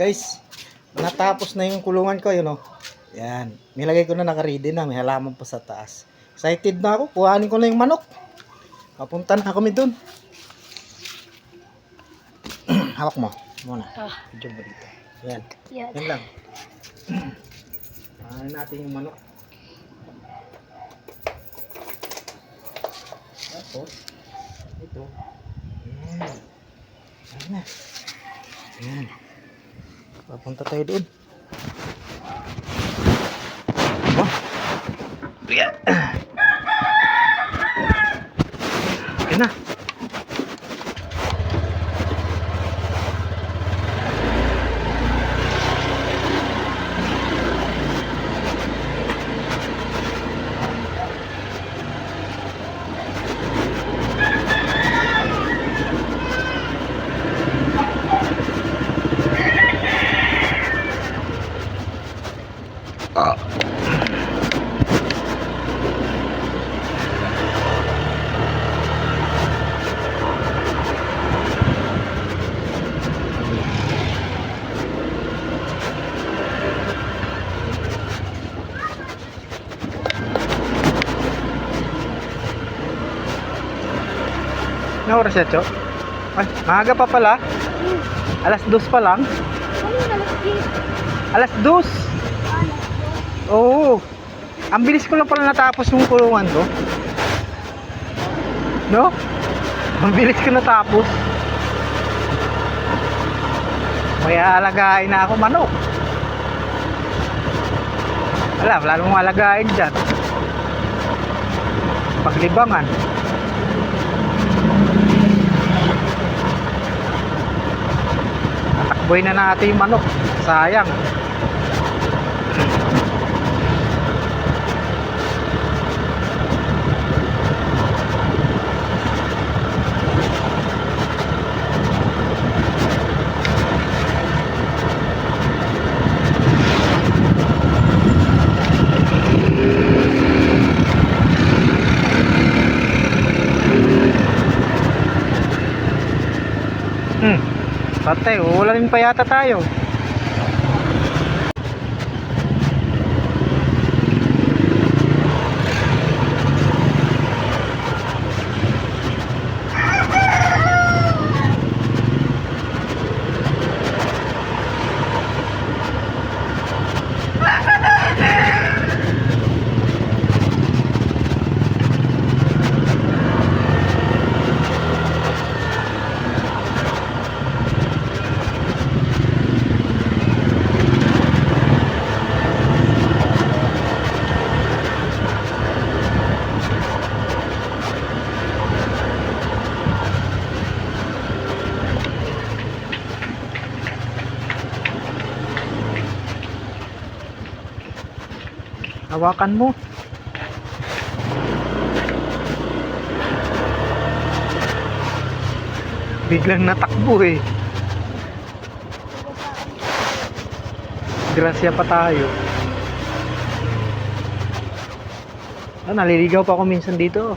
Guys, natapos na yung kulungan ko, yun oh. Yan. Nilagay ko na naka-ready na. May halaman pa sa taas. Excited na ako. Kuhanin ko na yung manok. Papunta na kami dun. Hawak mo. Muna. Ah. Medyo ba dito. Yan. Yan. Yan lang. Kuhanin natin yung manok. Tapos, ito. Yan. Ayan na. Yan. Papunta tayo doon. Diba? Yan. Ano oras na, Cho? Ay, maaga pa pala. Alas dos pa lang. Ano? Alas dos. Oo. Ang bilis ko lang pala natapos yung kulungan ko. No? Ang bilis ko natapos. May alagain na ako manok. Wala, wala namang alagain dyan. Paglibangan. Natakboy na natin yung manok. Sayang. Patay, uulanin pa yata tayo. Hawakan mo. Biglang natakbo eh. Grasya pa tayo. Ah, naliligaw pa ako minsan dito.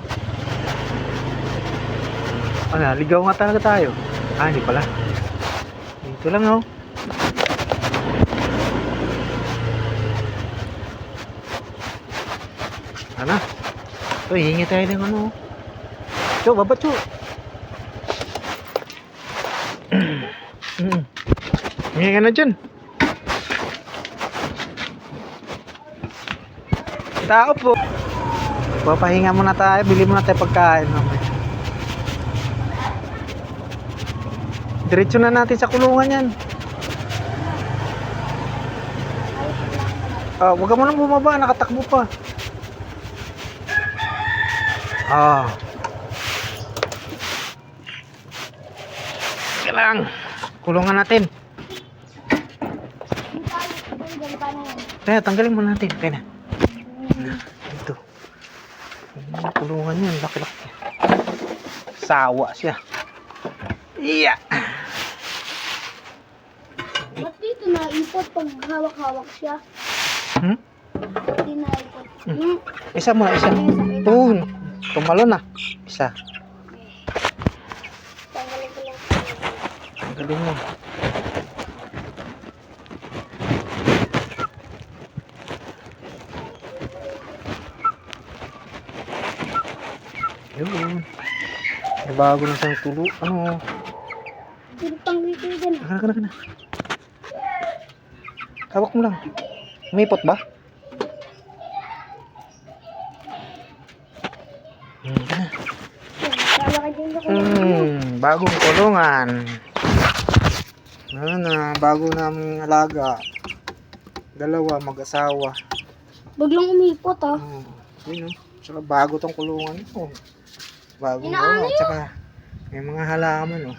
Ah, naligaw nga talaga tayo. Ah, hindi pala. Dito lang oh. Ano? Ito, hihingi tayo ng ano. Cho, baba, cho. Hihingi ka na dyan. Tao po. Papahinga muna tayo. Bili muna tayo pagkain. Diretso na natin sa kulungan yan. Ah, wag ka munang bumaba. Nakatakbo pa. Ah. Sige lang. Kulungan natin. Kaya tanggalin mo natin. Kaya na. Ito. Ang Kulungan yan. Laki-laki. Sawa siya. Iya. Ba't dito naipot pag hawak-hawak siya? Hmm? Ba't di naipot? Hmm. Isa mo. Isa. Ayun, sakit. Tumalo na. Isa. Ang galing mo. Yun. Nabago na siyang tulo. Ano? Pintang dito yun. Kana, kana, kana. Mo lang. Umipot ba? Hmm. Hmm, bagong kulungan. Ano na, bago naming alaga. Dalawa, mag-asawa. Biglang umipot ah. Oh, yun oh. Tsaka bago tong kulungan ko. Bagong ano, tsaka may mga halaman oh.